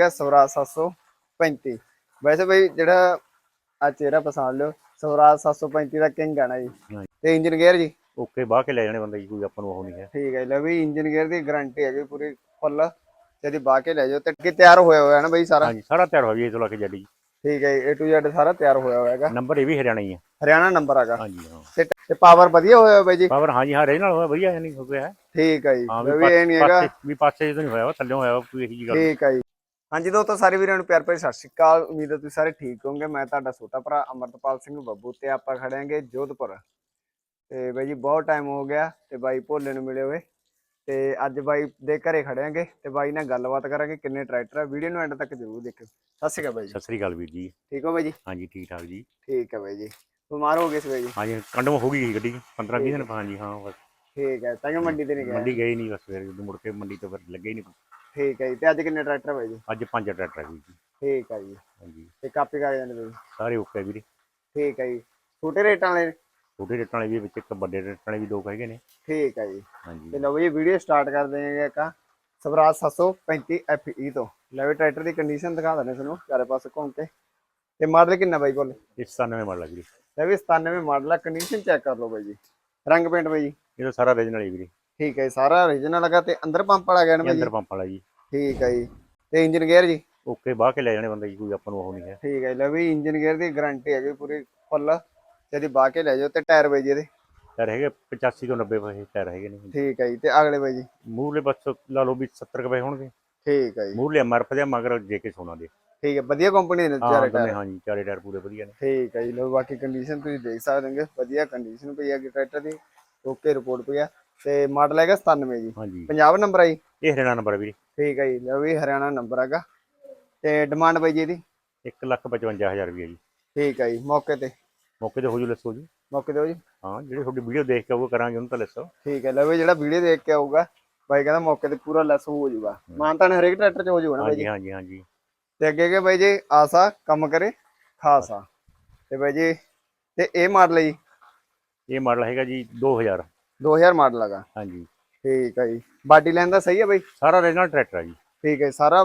ਹੈ ਸਵਰਾਜ 735 ਵੈਸੇ ਬਈ ਜਿਹੜਾ ਆ ਚਿਹਰਾ ਪਛਾਣ ਲਿਓ ਸਵਰਾਜ 735 ਦਾ ਕਿੰਗ ਆ ਨਾ ਜੀ। ਤੇ ਇੰਜਨ ਗੇਅਰ ਜੀ? ਓਕੇ ਬਾਹ ਕੇ ਲੈ ਜਾਣੇ ਬੰਦਾ ਜੀ ਕੋਈ ਆਪਾਂ ਨੂੰ ਉਹ ਨਹੀਂ ਹੈ। ਠੀਕ ਹੈ ਲੈ ਵੀ ਇੰਜਨ ਗੇਅਰ ਦੀ ਗਾਰੰਟੀ ਹੈਗੀ ਪੂਰੀ ਫੁੱਲ। ਜਦੀ ਬਾਹ ਕੇ ਲੈ ਜਾਓ ਤੇ ਕਿ ਤਿਆਰ ਹੋਇਆ ਹੋਇਆ ਹੈ ਨਾ ਬਈ ਸਾਰਾ? ਹਾਂਜੀ ਸਾਰਾ ਤਿਆਰ ਹੋ ਗਿਆ ਇਹ ਤੋਂ ਲੈ ਕੇ ਜੱਡੀ ਠੀਕ ਹੈ A to Z ਸਾਰਾ ਤਿਆਰ ਹੋਇਆ ਹੋਇਆ ਹੈਗਾ। ਨੰਬਰ ਇਹ ਵੀ ਹਰਿਆਣਾ ਹੀ ਹੈ। ਹਰਿਆਣਾ ਨੰਬਰ ਹੈਗਾ। ਹਾਂਜੀ ਹਾਂ। ਤੇ ਪਾਵਰ ਵਧੀਆ ਹੋਇਆ ਹੋਇਆ ਬਾਈ ਜੀ? ਪਾਵਰ ਹਾਂਜੀ ਹਾਂ ਰੇ ਨਾਲ ਹੋਇਆ ਵਧੀਆ ਨਹੀਂ ਹੋ ਗਿਆ। ਹੈ ਠੀਕ ਹੈ ਜੀ ਵੀ ਇਹ ਨਹੀਂ ਹੈਗਾ। ਵੀ ਪਾਸੇ ਜਦੋਂ ਨਹੀਂ ਹੋਇਆ ਥੱਲੇ ਹੋਇਆ ਕੋਈ ਇਹੀ ਗੱਲ। ਠੀਕ ਹੈ ਜੀ। ਹਾਂਜੀ ਦੋਸਤੋ ਸਾਰੇ ਵੀਰਾਂ ਨੂੰ ਪਿਆਰ ਭਰੀ ਸਤਿ ਸ਼੍ਰੀ ਅਕਾਲ। ਉਮੀਦ ਹੈ ਤੁਸੀਂ ਸਾਰੇ ਠੀਕ ਹੋਵੋਗੇ। ਮੈਂ ਤੁਹਾਡਾ ਛੋਟਾ ਭਰਾ ਅਮਰਤਪਾਲ ਸਿੰਘ ਬੱਬੂ ਤੇ ਆਪਾਂ ਖੜੇ ਆਂਗੇ ਜੋਧਪੁਰ। ਤੇ ਬਾਈ ਜੀ ਬਹੁਤ ਟਾਈਮ ਹੋ ਗਿਆ ਤੇ ਬਾਈ ਭੋਲੇ ਨੂੰ ਮਿਲੇ ਹੋਏ। ਤੇ ਅੱਜ ਬਾਈ ਦੇ ਘਰੇ ਖੜੇ ਆਂਗੇ ਤੇ ਬਾਈ ਨਾਲ ਗੱਲਬਾਤ ਕਰਾਂਗੇ ਕਿੰਨੇ ਟਰੈਕਟਰ ਆ। ਵੀਡੀਓ ਨੂੰ ਐਂਡ ਤੱਕ ਜ਼ਰੂਰ ਦੇਖਿਓ। ਸਤਿ ਸ਼੍ਰੀ ਅਕਾਲ ਬਾਈ ਜੀ। ਸਤਿ ਸ੍ਰੀ ਅਕਾਲ ਵੀਰ ਜੀ। ਠੀਕ ਹੋ ਬਾਈ ਜੀ? ਹਾਂਜੀ ਠੀਕ ਠਾਕ ਜੀ। ਠੀਕ ਹੈ ਬਾਈ ਜੀ। ਬਿਮਾਰ ਹੋ ਗਏ ਸੀ ਬਾਈ ਜੀ। ਹਾਂਜੀ ਕੰਡਮ ਹੋ ਗਈ ਸੀ ਗੱਡੀ। 15 20 ਦਿਨ ਹਾਂਜੀ ਹਾਂ ਬਸ। ਠੀਕ ਹੈ ਤਾਂ ਕਿ ਮੰਡੀ ਤੇ ਨਹੀਂ ਗਏ ਮੰਡੀ ਗਏ ਨਹੀਂ ਬਸ ਫਿਰ। ਜਦੋਂ ਮੁੜ ਕੇ ਮੰਡੀ ਤੋਂ ਫਿਰ ਲੱਗੇ ਹੀ ਨਹੀਂ। ਠੀਕ ਹੈ ਜੀ ਤੇ ਅੱਜ ਕਿੰਨੇ ਟਰੈਕਟਰ ਬਾਈ ਜੀ? ਅੱਜ ਪੰਜ ਟਰੈਕਟਰ ਵੀਰ ਜੀ। ਠੀਕ ਹੈ ਜੀ। ਹਾਂਜੀ। ਤੇ ਕਾਪੀ ਕਰ ਜਾਂਦੇ ਬਾਈ? ਜੀ। ਸਾਰੇ ਓਕੇ ਵੀਰੇ। ਠੀਕ ਹੈ ਜੀ। ਛੋਟੇ ਰੇਟਾਂ ਵਾਲੇ? ਛੋਟੇ ਰੇਟਾਂ ਵਾਲੇ ਵੀ ਵਿੱਚ ਇੱਕ ਵੱਡੇ ਰੇਟਾਂ ਵਾਲੇ ਵੀ ਦੋ ਹੈਗੇ ਨੇ। ਠੀਕ ਹੈ ਜੀ। ਹਾਂਜੀ। ਤੇ ਲਓ ਜੀ ਵੀਡੀਓ ਸਟਾਰਟ ਕਰ ਦੇਂਗੇ ਕਾ ਸਵਰਾਜ 735 FE ਤੋਂ। ਲੈ ਵੀ ਟਰੈਕਟਰ ਦੀ ਕੰਡੀਸ਼ਨ ਦਿਖਾ ਦਿੰਦੇ ਤੁਹਾਨੂੰ ਚਾਰੇ ਪਾਸੇ ਘੁੰਮ ਕੇ। ਤੇ ਮਾਡਲ ਕਿੰਨਾ ਬਾਈ ਕੋਲ? ਇਹ 97 ਮਾਡਲ ਆ ਵੀਰੇ। ਲੈ ਵੀ 97 ਮਾਡਲ ਆ। ਕੰਡੀਸ਼ਨ ਚੈੱਕ ਕਰ ਲਓ ਬਾਈ ਜੀ। ਰੰਗ ਪੇਂਟ ਬਾਈ ਜੀ। ਇਹ ਸਾਰਾ ਰੀਜਨਲ ਹੀ ਵੀਰੇ। ਠੀਕ ਹੈ ਸਾਰਾ origignal ਲਗਾ ਤੇ ਅੰਦਰ ਪੰਪ ਵਾਲਾ ਗਿਆ ਨਾ ਬਾਈ ਜੀ? ਅੰਦਰ ਪੰਪ ਵਾਲਾ ਜੀ। ਠੀਕ ਹੈ ਜੀ। ਤੇ ਇੰਜਨ ਗੇਅਰ ਜੀ? ਓਕੇ ਬਾਹ ਕੇ ਲੈ ਜਾਣੇ ਬੰਦਾ ਜੀ ਕੋਈ ਆਪਾਂ ਨੂੰ ਉਹ ਨਹੀਂ ਹੈ। ਠੀਕ ਹੈ ਲੈ ਵੀ ਇੰਜਨ ਗੇਅਰ ਦੀ ਗਾਰੰਟੀ ਹੈਗੀ ਪੂਰੀ ਫੁੱਲ ਜਦੀ ਬਾਹ ਕੇ ਲੈ ਜਾਓ ਤੇ ਟਾਇਰ ਬਾਈ ਜੀ ਇਹਦੇ। ਟਾਇਰ ਹੈਗੇ 85 ਤੋਂ 90 ਪੈਸੇ ਟਾਇਰ ਹੈਗੇ ਨੇ ਠੀਕ ਹੈ ਜੀ ਤੇ ਅਗਲੇ ਬਾਈ ਜੀ। ਮੂਹਰਲੇ ਬਸ ਲਾ ਲਓ ਵੀ 70 ਕੁ ਪੈਸੇ ਹੋਣਗੇ। ਠੀਕ ਹੈ ਜੀ। ਮੂਹਰਲੇ ਐਮਆਰਐਫ ਦੇ ਮਗਰ ਜੇ ਕੇ ਸੋਨਾ ਦੇ। ਠੀਕ ਹੈ ਵਧੀਆ ਕੰਪਨੀ ਦੇ ਨੇ ਹਾਂ ਚਾਰੇ ਟਾਇਰ। ਹਾਂਜੀ ਚਾਰੇ ਟਾਇਰ ਪੂਰੇ ਵਧੀਆ ਨੇ। ਠੀਕ ਹੈ ਜੀ ਲੋ ਬਾਕੀ ਕੰਡੀਸ਼ਨ ਤੁਸੀਂ ਦੇਖ ਸਕਦੇ ਹੋ ਵਧੀਆ ਕੰਡੀਸ਼ਨ ਪਈ ਹੈ ਟਰੈਕਟਰ ਦੀ। ਓਕੇ ਰਿਪੋਰਟ ਪਈ ਆ। ਤੇ ਮਾਡਲ ਹੈਗਾ 97 ਜੀ। ਹਾਂਜੀ। ਪੰਜਾਬ ਨੰਬਰ ਆ ਜੀ? ਇਹ ਹਰਿਆਣਾ ਨੰਬਰ ਵੀਰੇ। ਠੀਕ ਹੈ ਜੀ ਲਓ ਵੀ ਹਰਿਆਣਾ ਨੰਬਰ ਹੈਗਾ। ਤੇ ਡਿਮਾਂਡ ਬਾਈ ਜੀ ਇਹਦੀ? 155000 ਰੁਪਏ ਜੀ। ਠੀਕ ਹੈ ਜੀ ਮੌਕੇ ਤੇ। ਮੌਕੇ ਤੇ ਹੋ ਜੂ ਲੈਸੋ ਜੀ। ਮੌਕੇ ਤੇ ਹੋ ਜੀ? ਹਾਂ ਜਿਹੜੀ ਤੁਹਾਡੀ ਵੀਡੀਓ ਦੇਖ ਕੇ ਉਹ ਕਰਾਂਗੇ ਉਹਨੂੰ ਤਾਂ ਲੈਸੋ ਠੀਕ ਹੈ ਲਓ ਵੀ ਜਿਹੜਾ ਵੀਡੀਓ ਦੇਖ ਕੇ ਆਊਗਾ ਬਾਈ ਕਹਿੰਦਾ ਮੌਕੇ ਤੇ ਪੂਰਾ ਲੈਸ ਹੋ ਜਾਊਗਾ ਮਾਨਤਾਨ ਹਰੇਕ ਟਰੈਕਟਰ ਚ ਹੋ ਜਾਊਗਾ ਨਾ ਬਾਈ ਜੀ? ਹਾਂਜੀ ਹਾਂਜੀ। ਤੇ ਅੱਗੇ ਅੱਗੇ ਬਾਈ ਜੀ ਆਸਾ ਕੰਮ ਕਰੇ ਖਾਸਾ ਤੇ ਬਾਈ ਜੀ ਤੇ ਇਹ ਮਾਡਲ ਜੀ? ਇਹ ਮਾਡਲ ਹੈਗਾ ਜੀ 2000 2000 ਮਾਡਲ ਹੈਗਾ। ਹਾਂਜੀ। ਠੀਕ ਹੈ ਜੀ। ਬਾਡੀ ਲਾਈਨ ਦਾ ਸਹੀ ਹੈ ਬਾਈ? ਸਾਰਾ ਰੀਜਨਲ ਟਰੈਕਟਰ ਆ ਜੀ। ਠੀਕ ਹੈ ਸਾਰਾ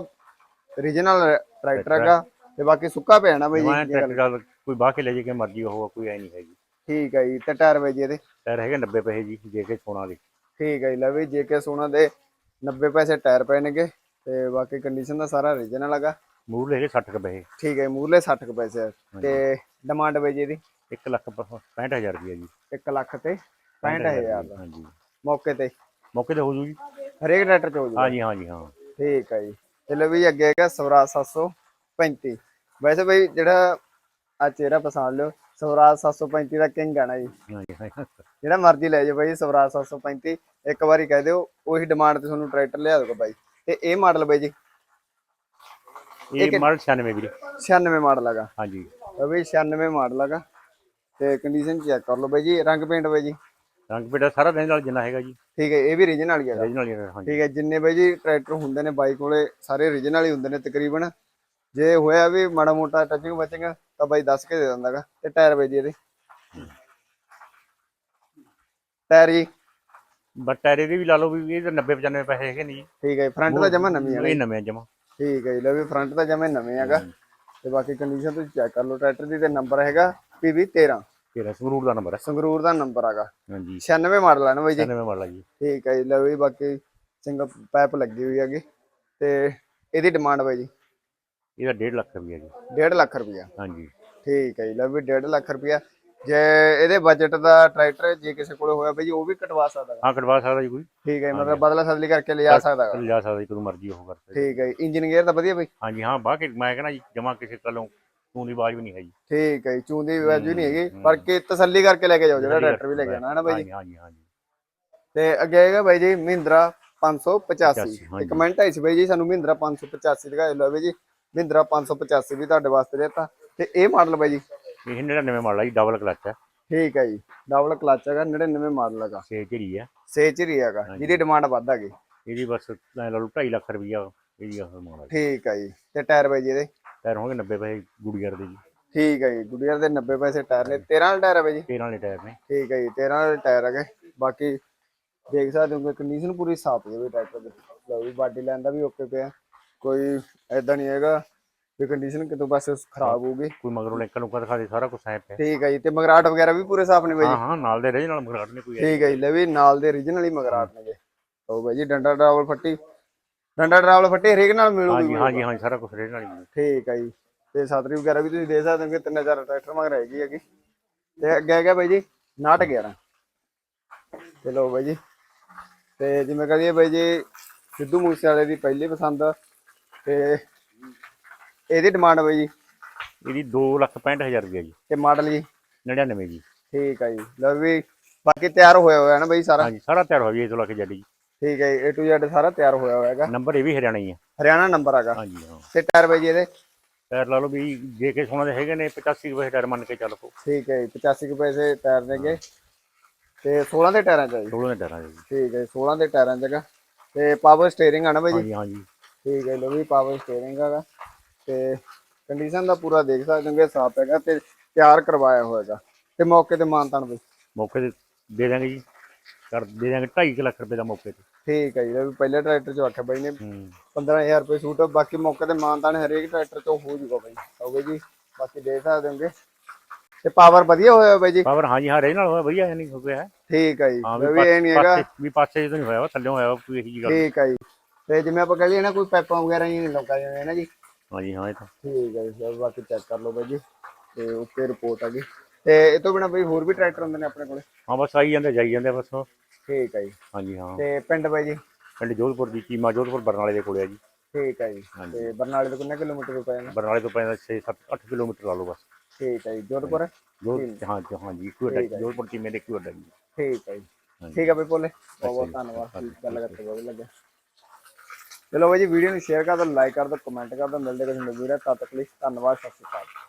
origignal ਟਰੈਕਟਰ ਹੈਗਾ ਤੇ ਬਾਕੀ ਸੁੱਕਾ ਪਿਆ ਨਾ ਬਾਈ ਜੀ ਮੈਂ ਟਰੈਕਟਰ ਗੱਲ ਕੋਈ ਬਾਹ ਕੇ ਲੈ ਜੇ ਕੇ ਮਰਜ਼ੀ ਉਹ ਕੋਈ ਐ ਨਹੀਂ ਹੈਗੀ ਠੀਕ ਹੈ ਜੀ ਤੇ ਟਾਇਰ ਬਾਈ ਜੀ ਇਹਦੇ? ਟਾਇਰ ਹੈਗੇ 90 ਪੈਸੇ ਜੀ ਜੇ ਕੇ ਸੋਨਾ ਦੇ। ਠੀਕ ਹੈ ਜੀ ਲੈ ਵੀ ਜੇਕੇ ਸੋਨਾ ਦੇ 90 ਪੈਸੇ ਟਾਇਰ ਪੈਣਗੇ ਤੇ ਬਾਕੀ ਕੰਡੀਸ਼ਨ ਦਾ ਸਾਰਾ origignal ਹੈਗਾ। ਮੂਹਰਲੇ ਹੈਗੇ 60 ਕੁ ਪੈਸੇ। ਠੀਕ ਹੈ ਮੂਰਲੇ 60 ਕੁ ਪੈਸੇ। ਤੇ ਡਿਮਾਂਡ ਬਾਈ ਜੀ ਇਹਦੀ? 1 ਲੱਖ 65000 ਰੁਪਏ ਜੀ। 1 ਲੱਖ ਤੇ 65000 ਦਾ। ਹਾਂਜੀ। ਮੌਕੇ ਤੇ। ਮੌਕੇ ਤੇ ਹੋ ਜੂ ਜੀ ਹਰੇਕ ਟਰੈਕਟਰ ਚ ਹੋ ਜਾਊਗਾ ਹਾਂਜੀ ਹਾਂਜੀ ਹਾਂ। ਠੀਕ ਹੈ ਜੀ। ਤੇ ਲਓ ਵੀ ਅੱਗੇ ਹੈਗਾ ਸਵਰਾਜ 735 ਵੈਸੇ ਬਈ ਜਿਹੜਾ ਆ ਚਿਹਰਾ ਪਛਾਣ ਲਿਓ ਸਵਰਾਜ 735 ਦਾ ਕਿੰਗ ਆ ਨਾ ਜੀ। ਜਿਹੜਾ ਮਰਜ਼ੀ ਲੈ ਜਾਓ ਬਾਈ ਸਵਰਾਜ 735 ਇੱਕ ਵਾਰੀ ਕਹਿ ਦਿਓ ਉਹੀ ਡਿਮਾਂਡ ਤੇ ਤੁਹਾਨੂੰ ਟਰੈਕਟਰ ਲਿਆ ਦੂਗਾ ਬਾਈ। ਤੇ ਇਹ ਮਾਡਲ ਬਾਈ ਜੀ? ਇਹ ਮਾਡਲ 96 ਵੀਰੇ। 96 ਮਾਡਲ ਹੈਗਾ। ਹਾਂਜੀ। ਵੀ 96 ਮਾਡਲ ਹੈਗਾ। ਤੇ ਕੰਡੀਸ਼ਨ ਚੈੱਕ ਕਰ ਲਓ ਬਾਈ ਜੀ ਰੰਗ ਪੇਂਟ ਬਾਈ ਜੀ। ਰੰਗ ਪੇਟਾ ਸਾਰਾ ਦਿਨ ਨਾਲ ਜਿੰਨਾ ਹੈਗਾ ਜੀ। ਠੀਕ ਹੈ ਇਹ ਵੀ ਰੀਜਨਲ ਹੀ ਹੈਗਾ। ਰੀਜਨਲ ਹਾਂਜੀ। ਠੀਕ ਹੈ ਜਿੰਨੇ ਬਾਈ ਜੀ ਟਰੈਕਟਰ ਹੁੰਦੇ ਨੇ ਬਾਈਕ ਕੋਲੇ ਸਾਰੇ ਰੀਜਨਲ ਹੀ ਹੁੰਦੇ ਨੇ ਤਕਰੀਬਨ। ਜੇ ਹੋਇਆ ਵੀ ਮਾੜਾ ਮੋਟਾ ਟੱਚਿੰਗ ਬਚਿੰਗ ਤਾਂ ਬਾਈ ਦੱਸ ਕੇ ਦੇ ਦਿੰਦਾਗਾ ਤੇ ਟਾਇਰ ਬਾਈ ਜੀ ਇਹਦੇ। ਟਾਇਰ ਜੀ। ਬਟ ਟਾਇਰ ਇਹਦੇ ਵੀ ਲਾ ਲਓ ਵੀ ਇਹ ਤਾਂ 90 95 ਪੈਸੇ ਹੈਗੇ ਨਹੀਂ ਠੀਕ ਹੈ ਫਰੰਟ ਦਾ ਜਮਾ ਨਵੀਂ ਹੈ ਇਹ ਨਵੇਂ ਜਮਾ। ਠੀਕ ਹੈ ਜੀ ਲੈ ਵੀ ਫਰੰਟ ਦਾ ਜਮਾ ਨਵੇਂ ਹੈਗਾ। ਤੇ ਬਾਕੀ ਕੰਡੀਸ਼ਨ ਤੁਸੀਂ ਚੈੱਕ ਕਰ ਲਓ ਟਰੈਕਟਰ ਦੀ ਤੇ ਨੰਬਰ ਹੈਗਾ PV 13 ਤੇਰਾ ਸੰਗਰੂਰ ਦਾ ਨੰਬਰ ਹੈ? ਸੰਗਰੂਰ ਦਾ ਨੰਬਰ ਹੈਗਾ। ਹਾਂਜੀ। 96 ਮਾਡਲ ਹੈ ਨਾ ਬਾਈ ਜੀ। 96 ਮਾਡਲ ਆ ਜੀ। ਠੀਕ ਹੈ ਜੀ ਵੀ ਬਾਕੀ ਸਿੰਗਲ ਪਾਈਪ ਲੱਗੀ ਹੋਈ ਹੈਗੀ। ਤੇ ਇਹਦੀ ਡਿਮਾਂਡ ਬਾਈ ਜੀ? ਇਹਦਾ 1.5 ਲੱਖ ਰੁਪਏ ਜੀ। 1.5 ਲੱਖ ਰੁਪਇਆ ਹਾਂਜੀ। ਠੀਕ ਹੈ ਜੀ ਵੀ 1.5 ਲੱਖ ਰੁਪਇਆ ਜੇ ਇਹਦੇ ਬਜਟ ਦਾ ਟਰੈਕਟਰ ਜੇ ਕਿਸੇ ਕੋਲ ਹੋਇਆ ਬਈ ਉਹ ਵੀ ਕਟਵਾ ਸਕਦਾ। ਹਾਂ ਕਟਵਾ ਸਕਦਾ ਜੀ ਕੋਈ। ਠੀਕ ਹੈ ਮਤਲਬ ਬਦਲਾ ਸਦਲੀ ਕਰਕੇ ਲਿਜਾ ਸਕਦਾ। ਲਿਆ ਸਕਦਾ ਜੀ ਕਦੋਂ ਮਰਜ਼ੀ ਉਹ ਕਰ ਸਕਦਾ। ਠੀਕ ਹੈ ਜੀ ਇੰਜਨ ਗੇਅਰ ਤਾਂ ਵਧੀਆ ਬਈ। ਹਾਂਜੀ ਹਾਂ ਬਾਹ ਕੇ ਮੈਂ ਕਹਿੰਦਾ ਜੀ ਜਮਾ ਕਿਸੇ ਕੋਲੋਂ ਤੂੰ ਦੀ ਆਵਾਜ਼ ਵੀ ਨਹੀਂ ਹੈ ਜੀ ਠੀਕ ਹੈ ਜੀ ਚੂੰਦੀ ਵੈਜ ਵੀ ਨਹੀਂ ਹੈਗੀ ਪਰ ਕਿ ਤਸੱਲੀ ਕਰਕੇ ਲੈ ਕੇ ਜਾਓ ਜਿਹੜਾ ਟਰੈਕਟਰ ਵੀ ਲੈ ਕੇ ਆਣਾ ਹੈ ਨਾ ਬਾਈ ਜੀ? ਹਾਂਜੀ ਹਾਂਜੀ ਹਾਂਜੀ। ਤੇ ਅੱਗੇ ਹੈਗਾ ਬਾਈ ਜੀ ਮਹਿੰਦਰਾ 585 ਹਾਂਜੀ। ਇੱਕ ਕਮੈਂਟ ਆਈ ਸੀ ਬਾਈ ਜੀ ਸਾਨੂੰ ਮਹਿੰਦਰਾ 585 ਦਿਖਾਏ ਲਓ ਬਾਈ ਜੀ। ਮਹਿੰਦਰਾ 585 ਵੀ ਤੁਹਾਡੇ ਵਾਸਤੇ ਦਿੱਤਾ। ਤੇ ਇਹ ਮਾਡਲ ਬਾਈ ਜੀ? ਇਹ 99 ਮਾਡਲ ਜੀ ਡਬਲ ਕਲਚ ਹੈ ਠੀਕ ਹੈ ਜੀ ਡਬਲ ਕਲਚ ਹੈਗਾ 99 ਮਾਡਲ ਹੈਗਾ। ਛੇ ਝਰੀ ਹੈ ਸੇਚਰੀ ਹੈਗਾ ਜਿਹਦੀ ਡਿਮਾਂਡ ਵੱਧ ਹੈਗੀ। ਇਹਦੀ ਬਸ ਲੈ ਲਾ ਲਓ 2.5 ਲੱਖ ਰੁਪਈਆ ਇਹਦੀ ਉਹ ਮਾਡਲ ਠੀਕ ਹੈ ਜੀ ਤੇ ਟਾਇਰ ਬਾਈ ਜੀ ਇਹਦੇ? ਟਾਇਰ ਹੋਣਗੇ 90 ਪੈਸੇ ਗੁੜੀਅਰ ਦੇ ਜੀ। ਠੀਕ ਹੈ ਜੀ ਗੁੱਡੀਅਰ ਦੇ 90 ਪੈਸੇ ਟਾਇਰ ਨੇ। 13 ਵਾਲੇ ਟਾਇਰ ਹੈ ਬਾਈ ਜੀ? 13 ਵਾਲੇ ਟਾਇਰ ਨੇ। ਠੀਕ ਹੈ ਜੀ 13 ਵਾਲੇ ਟਾਇਰ ਹੈਗੇ ਬਾਕੀ ਦੇਖ ਸਕਦੇ ਹੋ ਕੰਡੀਸ਼ਨ ਪੂਰੀ ਸਾਫ਼ ਹੈ ਵੀ ਟਰੈਕਟਰ ਦੀ। ਲਓ ਵੀ ਬਾਡੀ ਲਾਈਨ ਦਾ ਵੀ ਓਕੇ ਪਿਆ। ਕੋਈ ਐਦਾਂ ਨਹੀਂ ਹੈਗਾ ਵੀ ਕੰਡੀਸ਼ਨ ਕਿਤੋਂ ਬਸ ਖਰਾਬ ਹੋਊਗੀ ਕੋਈ ਮਗਰੋਂ ਲਿੰਕ ਨੂੰ ਦਿਖਾ ਦੇ ਸਾਰਾ ਕੁਝ ਹੈ ਪਿਆ। ਠੀਕ ਹੈ ਜੀ ਤੇ ਮਗਰਾਟ ਵਗੈਰਾ ਵੀ ਪੂਰੇ ਸਾਫ਼ ਨੇ ਬਾਈ ਹਾਂ ਜੀ? ਹਾਂ ਨਾਲ ਦੇ ਰਹੇ ਨਾਲ ਮਗਰਾਟ ਨੇ ਕੋਈ ਠੀਕ ਹੈ ਜੀ ਲੈ ਵੀ ਨਾਲ ਦੇ origignal ਹੀ ਮਗਰਾਟ ਨੇਗੇ ਲਓ ਬਾਈ ਜੀ ਡੰਡਾ ਡਰਾਵਲ ਫੱਟੀ। ਡੰਡਾ ਡਰਾਵਲ ਫੱਟੀ ਹਰੇਕ ਨਾਲ ਮਿਲੂਗੀ ਹਾਂਜੀ ਹਾਂਜੀ ਹਾਂਜੀ ਸਾਰਾ ਕੁਝ ਰਹੇ ਨਾਲ ਹੀ ਮਿਲੂ। ਠੀਕ ਹੈ ਜੀ। ਤੇ ਸਾਤਰੀ ਵਗੈਰਾ ਵੀ ਤੁਸੀਂ ਦੇ ਸਕਦੇ ਹੋ ਕਿ ਤਿੰਨ ਚਾਰ ਟਰੈਕਟਰ ਮਗਰ ਹੈਗੀ ਹੈਗੀ। ਤੇ ਅੱਗੇ ਹੈਗਾ ਬਾਈ ਜੀ 911 ਤੇ ਲਓ ਬਾਈ ਜੀ। ਤੇ ਜਿਵੇਂ ਕਹਦੀਏ ਬਾਈ ਜੀ ਸਿੱਧੂ ਮੂਸੇ ਵਾਲੇ ਦੀ ਪਹਿਲੀ ਪਸੰਦ ਤੇ ਇਹਦੀ ਡਿਮਾਂਡ ਬਾਈ ਜੀ? ਇਹਦੀ 2 ਲੱਖ 65000 ਰੁਪਏ ਜੀ। ਤੇ ਮਾਡਲ ਜੀ? 99 ਜੀ। ਠੀਕ ਹੈ ਜੀ। ਲਓ ਵੀ ਬਾਕੀ ਤਿਆਰ ਹੋਇਆ ਹੋਇਆ ਨਾ ਬਾਈ ਸਾਰਾ? ਹਾਂਜੀ ਸਾਰਾ ਤਿਆਰ ਹੋ ਗਿਆ ਇਹ ਤੋਂ ਲੱਖ ਜੱਡੀ ਠੀਕ ਹੈ A to Z ਸਾਰਾ ਤਿਆਰ ਹੋਇਆ ਹੋਇਆ ਹੈਗਾ। ਨੰਬਰ ਇਹ ਵੀ ਹਰਿਆਣਾ ਹੀ ਆ। ਹਰਿਆਣਾ ਨੰਬਰ ਹੈਗਾ। ਹਾਂਜੀ ਹਾਂ। ਤੇ ਟਾਇਰ ਬਾਈ ਜੀ ਇਹਦੇ? ਟਾਇਰ ਲਾ ਲਓ ਵੀ ਜੇ ਕੇ ਸੋਨਾ ਦੇ ਹੈਗੇ ਨੇ 85 ਰੁਪਏ ਟਾਇਰ ਮੰਨ ਕੇ ਚੱਲ ਪੋ ਠੀਕ ਹੈ ਜੀ 85 ਕੁ ਪੈਸੇ ਟਾਇਰ ਨੇਗੇ। ਤੇ 16 ਦੇ ਟਾਇਰਾਂ ਚ ਆ ਜੀ। ਦੋਲੋਂ ਦੇ ਟਾਇਰਾਂ ਦੇ ਜੀ। ਠੀਕ ਹੈ ਜੀ, 16 ਦੇ ਟਾਇਰਾਂ ਚ ਹੈਗਾ। ਤੇ ਪਾਵਰ ਸਟੀਅਰਿੰਗ ਆ ਨਾ ਬਾਈ ਜੀ? ਹਾਂਜੀ ਹਾਂਜੀ। ਠੀਕ ਹੈ ਲੋ ਵੀ ਪਾਵਰ ਸਟੀਅਰਿੰਗ ਹੈਗਾ। ਤੇ ਕੰਡੀਸ਼ਨ ਦਾ ਪੂਰਾ ਦੇਖ ਸਕਦੇ ਹੋ ਕਿ ਸਾਫ਼ ਹੈਗਾ ਤੇ ਤਿਆਰ ਕਰਵਾਇਆ ਹੋਏਗਾ ਤੇ ਮੌਕੇ ਤੇ ਮਾਨਤਾਨ ਬਈ। ਮੌਕੇ ਤੇ ਦੇ ਦਾਂਗੇ ਜੀ। ਕਰ ਦੇ ਦਾਂਗੇ 2.5 ਲੱਖ ਰੁਪਏ ਦਾ ਮੌਕੇ ਤੇ। ਠੀਕ ਹੈ ਜੀ ਵੀ ਪਹਿਲੇ ਟਰੈਕਟਰ ਚ ਆਖਿਆ ਬਾਈ ਨੇ। ਹੂੰ। 15000 ਰੁਪਏ ਸੂਟ ਬਾਕੀ ਮੌਕੇ ਤੇ ਮਾਨਤਾਨ ਹਰੇਕ ਟਰੈਕਟਰ ਚ ਹੋ ਜੂਗਾ ਬਾਈ। ਹੋਵੇ ਜੀ ਬਾਕੀ ਦੇਖ ਸਕਦੇ ਹੋਗੇ ਤੇ ਪਾਵਰ ਵਧੀਆ ਹੋਇਆ ਬਾਈ ਜੀ। ਪਾਵਰ ਹਾਂਜੀ ਹਾਂ ਰੇ ਨਾਲ ਹੋਇਆ ਵਧੀਆ ਨਹੀਂ ਹੋ ਗਿਆ। ਹੈ ਠੀਕ ਹੈ ਜੀ ਹਾਂ ਵੀ ਇਹ ਨਹੀਂ ਹੈਗਾ। ਪਾਸੇ ਵੀ ਪਾਸੇ ਜਦੋਂ ਨਹੀਂ ਹੋਇਆ ਥੱਲੇ ਹੋਇਆ ਕੋਈ ਇਹੀ ਗੱਲ। ਠੀਕ ਹੈ ਜੀ। ਤੇ ਜਿਵੇਂ ਆਪਾਂ ਕਹ ਲਈਏ ਨਾ ਕੋਈ ਪਾਈਪਾਂ ਵਗੈਰਾ ਹੀ ਨਹੀਂ ਲੌਕਾ ਜਾਂਦੇ ਨਾ ਜੀ। ਹਾਂਜੀ ਹਾਂ ਇਹ ਤਾਂ। ਠੀਕ ਹੈ ਜੀ ਬਾਕੀ ਚੈੱਕ ਕਰ ਲਓ ਬਾਈ ਜੀ। ਤੇ ਓਕੇ ਰਿਪੋਰਟ ਆ ਗਈ ਤੇ ਇਹ ਤੋਂ ਬਿਨਾ ਬਾਈ ਹੋਰ ਵੀ ਟਰੈਕਟਰ ਹੁੰਦੇ ਨੇ ਆਪਣੇ ਕੋਲੇ? ਹਾਂ ਬਸ ਆਈ ਜਾਂਦੇ ਜਾਈ ਜਾਂਦੇ ਬਸ। ਠੀਕ ਹੈ ਜੀ। ਹਾਂਜੀ ਹਾਂ। ਤੇ ਪਿੰਡ ਬਾਈ ਜੀ? ਪਿੰਡ ਜੋਧਪੁਰ ਦੀ ਚੀਮਾ ਜੋਧਪੁਰ ਬਰਨਾਲੇ ਦੇ ਕੋਲੇ ਆ ਜੀ। ਠੀਕ ਹੈ ਜੀ। ਤੇ ਬਰਨਾਲੇ ਤੋਂ ਕਿੰਨੇ ਕਿਲੋਮੀਟਰ ਪਏ ਨੇ ਬਰਨਾਲੇ ਤੋਂ ਪੈਂਦਾ 6 7 8 ਕਿਲੋਮੀਟਰ ਲਾ ਲਓ ਬਸ। ਠੀਕ ਹੈ ਜੀ ਜੋਧਪੁਰ? ਹਾਂ ਜੀ, ਹਾਂ ਜੀ ਅੱਡਾ ਜੋਧਪੁਰ ਚੀਮੇ ਦੇ ਇੱਕੋ ਅੱਡਾ ਜੀ। ਠੀਕ ਹੈ ਜੀ। ਠੀਕ ਹੈ ਬਈ ਭੋਲੇ ਬਹੁਤ ਬਹੁਤ ਧੰਨਵਾਦ। ਗੱਲ ਕਰਕੇ ਬਹੁਤ ਲੱਗਿਆ ਚਲੋ ਬਾਈ ਜੀ ਵੀਡੀਓ ਨੂੰ ਸ਼ੇਅਰ ਕਰ ਦਿਓ ਲਾਈਕ ਕਰ ਦਿਓ ਕਮੈਂਟ ਕਰ ਦਿਓ ਮਿਲਦੇ ਕਿਸੇ ਨਵੀਂ ਵੀਡੀਓ ਤਦ ਤੱਕ ਲਈ ਧੰਨਵਾਦ ਸਤਿ ਸ਼੍ਰੀ ਅਕਾਲ।